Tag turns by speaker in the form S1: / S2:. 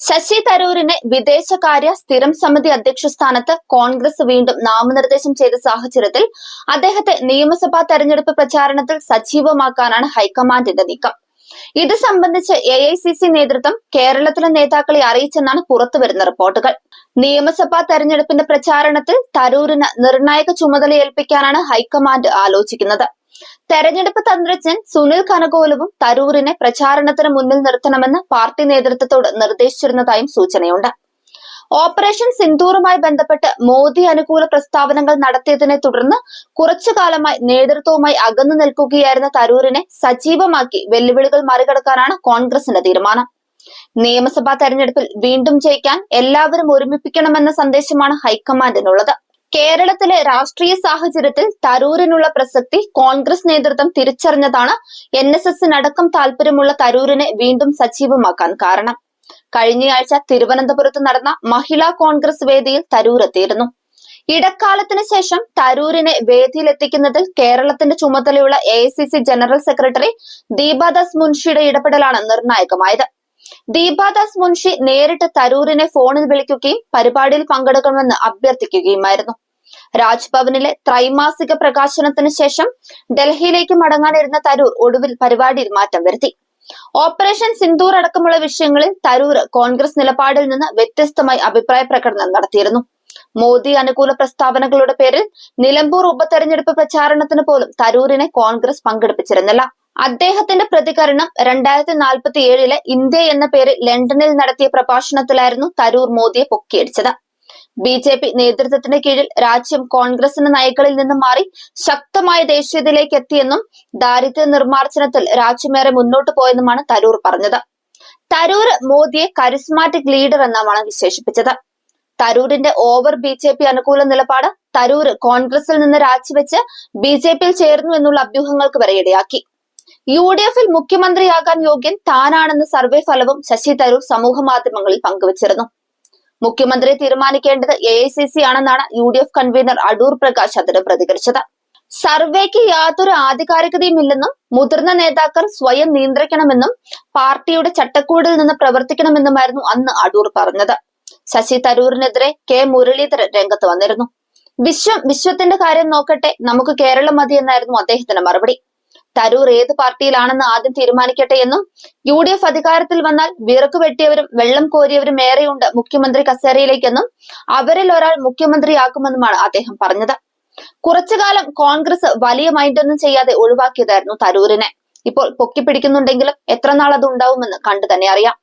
S1: ശശി തരൂരിനെ വിദേശകാര്യ സ്ഥിരം സമിതി അധ്യക്ഷ സ്ഥാനത്ത് കോൺഗ്രസ് വീണ്ടും നാമനിർദ്ദേശം ചെയ്ത സാഹചര്യത്തിൽ അദ്ദേഹത്തെ നിയമസഭാ തെരഞ്ഞെടുപ്പ് പ്രചാരണത്തിൽ സജീവമാക്കാനാണ് ഹൈക്കമാൻഡിന്റെ നീക്കം. ഇത് സംബന്ധിച്ച് എ ഐ സി സി നേതൃത്വം കേരളത്തിലെ നേതാക്കളെ അറിയിച്ചെന്നാണ് പുറത്തുവരുന്ന റിപ്പോർട്ടുകൾ. നിയമസഭാ തെരഞ്ഞെടുപ്പിന്റെ പ്രചാരണത്തിൽ തരൂരിന് നിർണായക ചുമതല ഏൽപ്പിക്കാനാണ് ഹൈക്കമാൻഡ് ആലോചിക്കുന്നത്. തെരഞ്ഞെടുപ്പ് തന്ത്രജ്ഞൻ സുനിൽ കനകോലവും തരൂരിനെ പ്രചാരണത്തിന് മുന്നിൽ നിർത്തണമെന്ന് പാർട്ടി നേതൃത്വത്തോട് നിർദ്ദേശിച്ചിരുന്നതായും സൂചനയുണ്ട്. ഓപ്പറേഷൻ സിന്ദൂറുമായി ബന്ധപ്പെട്ട് മോദി അനുകൂല പ്രസ്താവനകൾ നടത്തിയതിനെ തുടർന്ന് കുറച്ചു കാലമായി നേതൃത്വവുമായി അകന്നു നിൽക്കുകയായിരുന്ന തരൂരിനെ സജീവമാക്കി വെല്ലുവിളികൾ മറികടക്കാനാണ് കോൺഗ്രസിന്റെ തീരുമാനം. നിയമസഭാ തെരഞ്ഞെടുപ്പിൽ വീണ്ടും ജയിക്കാൻ എല്ലാവരും ഒരുമിപ്പിക്കണമെന്ന സന്ദേശമാണ് ഹൈക്കമാൻഡിനുള്ളത്. കേരളത്തിലെ രാഷ്ട്രീയ സാഹചര്യത്തിൽ തരൂരിനുള്ള പ്രസക്തി കോൺഗ്രസ് നേതൃത്വം തിരിച്ചറിഞ്ഞതാണ് എൻ എസ് എസിനടക്കം താല്പര്യമുള്ള തരൂരിനെ വീണ്ടും സജീവമാക്കാൻ കാരണം. കഴിഞ്ഞയാഴ്ച തിരുവനന്തപുരത്ത് നടന്ന മഹിളാ കോൺഗ്രസ് വേദിയിൽ തരൂർ എത്തിയിരുന്നു ഇടക്കാലത്തിന് ശേഷം തരൂരിനെ വേദിയിലെത്തിക്കുന്നതിൽ കേരളത്തിന്റെ ചുമതലയുള്ള എ ജനറൽ സെക്രട്ടറി ദീപാദാസ് മുൻഷിയുടെ ഇടപെടലാണ് നിർണായകമായത്. ദീപാദാസ് മുൻഷി നേരിട്ട് തരൂരിനെ ഫോണിൽ വിളിക്കുകയും പരിപാടിയിൽ പങ്കെടുക്കണമെന്ന് അഭ്യർത്ഥിക്കുകയുമായിരുന്നു. രാജ്ഭവനിലെ ത്രൈമാസിക പ്രകാശനത്തിന് ശേഷം ഡൽഹിയിലേക്ക് മടങ്ങാനിരുന്ന തരൂർ ഒടുവിൽ പരിപാടിയിൽ മാറ്റം വരുത്തി. ഓപ്പറേഷൻ സിന്ദൂർ അടക്കമുള്ള വിഷയങ്ങളിൽ തരൂർ കോൺഗ്രസ് നിലപാടിൽ നിന്ന് വ്യത്യസ്തമായി അഭിപ്രായ പ്രകടനം നടത്തിയിരുന്നു. മോദി അനുകൂല പ്രസ്താവനകളുടെ പേരിൽ നിലമ്പൂർ ഉപതെരഞ്ഞെടുപ്പ് പ്രചാരണത്തിന് പോലും തരൂരിനെ കോൺഗ്രസ് പങ്കെടുപ്പിച്ചിരുന്നില്ല. അദ്ദേഹത്തിന്റെ പ്രതികരണം രണ്ടായിരത്തി നാൽപ്പത്തി ഏഴിലെ ഇന്ത്യ എന്ന പേരിൽ ലണ്ടനിൽ നടത്തിയ പ്രഭാഷണത്തിലായിരുന്നു തരൂർ മോദിയെ പൊക്കിയടിച്ചത്. ബി ജെ പി നേതൃത്വത്തിന് കീഴിൽ രാജ്യം കോൺഗ്രസിന്റെ നയങ്ങളിൽ നിന്ന് മാറി ശക്തമായ ദേശീയതയിലേക്ക് എത്തിയെന്നും ദാരിദ്ര്യ നിർമ്മാർജനത്തിൽ രാജ്യമേറെ മുന്നോട്ട് പോയെന്നുമാണ് തരൂർ പറഞ്ഞത്. തരൂർ മോദിയെ കരിസ്മാറ്റിക് ലീഡർ എന്നാണ് വിശേഷിപ്പിച്ചത്. തരൂരിന്റെ ഓവർ ബി ജെ പി അനുകൂല നിലപാട് തരൂർ കോൺഗ്രസിൽ നിന്ന് രാജിവെച്ച് ബി ജെ പിയിൽ ചേർന്നു എന്നുള്ള അഭ്യൂഹങ്ങൾക്ക് വരെ ഇടയാക്കി. യു ഡി എഫിൽ മുഖ്യമന്ത്രിയാകാൻ യോഗ്യൻ താനാണെന്ന് സർവേ ഫലവും ശശി തരൂർ സമൂഹ മാധ്യമങ്ങളിൽ പങ്കുവച്ചിരുന്നു. മുഖ്യമന്ത്രിയെ തീരുമാനിക്കേണ്ടത് എ ഐ സി സി ആണെന്നാണ് U D F convener Adoor Prakash അതിന് പ്രതികരിച്ചത്. സർവേക്ക് യാതൊരു ആധികാരികതയുമില്ലെന്നും മുതിർന്ന നേതാക്കൾ സ്വയം നിയന്ത്രിക്കണമെന്നും പാർട്ടിയുടെ ചട്ടക്കൂടിൽ നിന്ന് പ്രവർത്തിക്കണമെന്നുമായിരുന്നു അന്ന് അടൂർ പറഞ്ഞത്. ശശി തരൂരിനെതിരെ കെ മുരളീധരൻ രംഗത്ത് വന്നിരുന്നു. വിശ്വം വിശ്വത്തിന്റെ കാര്യം നോക്കട്ടെ നമുക്ക് കേരളം മതി എന്നായിരുന്നു അദ്ദേഹത്തിന്റെ മറുപടി. തരൂർ ഏത് പാർട്ടിയിലാണെന്ന് ആദ്യം തീരുമാനിക്കട്ടെ എന്നും യു ഡി എഫ് അധികാരത്തിൽ വന്നാൽ വിറക്ക് വെട്ടിയവരും വെള്ളം കോരിയവരും ഏറെയുണ്ട് മുഖ്യമന്ത്രി കസേരയിലേക്കെന്നും അവരിൽ ഒരാൾ മുഖ്യമന്ത്രിയാക്കുമെന്നുമാണ് അദ്ദേഹം പറഞ്ഞത്. കുറച്ചു കാലം കോൺഗ്രസ് വലിയ മൈൻഡൊന്നും ചെയ്യാതെ ഒഴിവാക്കിയതായിരുന്നു തരൂരിനെ. ഇപ്പോൾ പൊക്കിപ്പിടിക്കുന്നുണ്ടെങ്കിലും എത്ര നാൾ അത് ഉണ്ടാവുമെന്ന് കണ്ടു തന്നെ അറിയാം.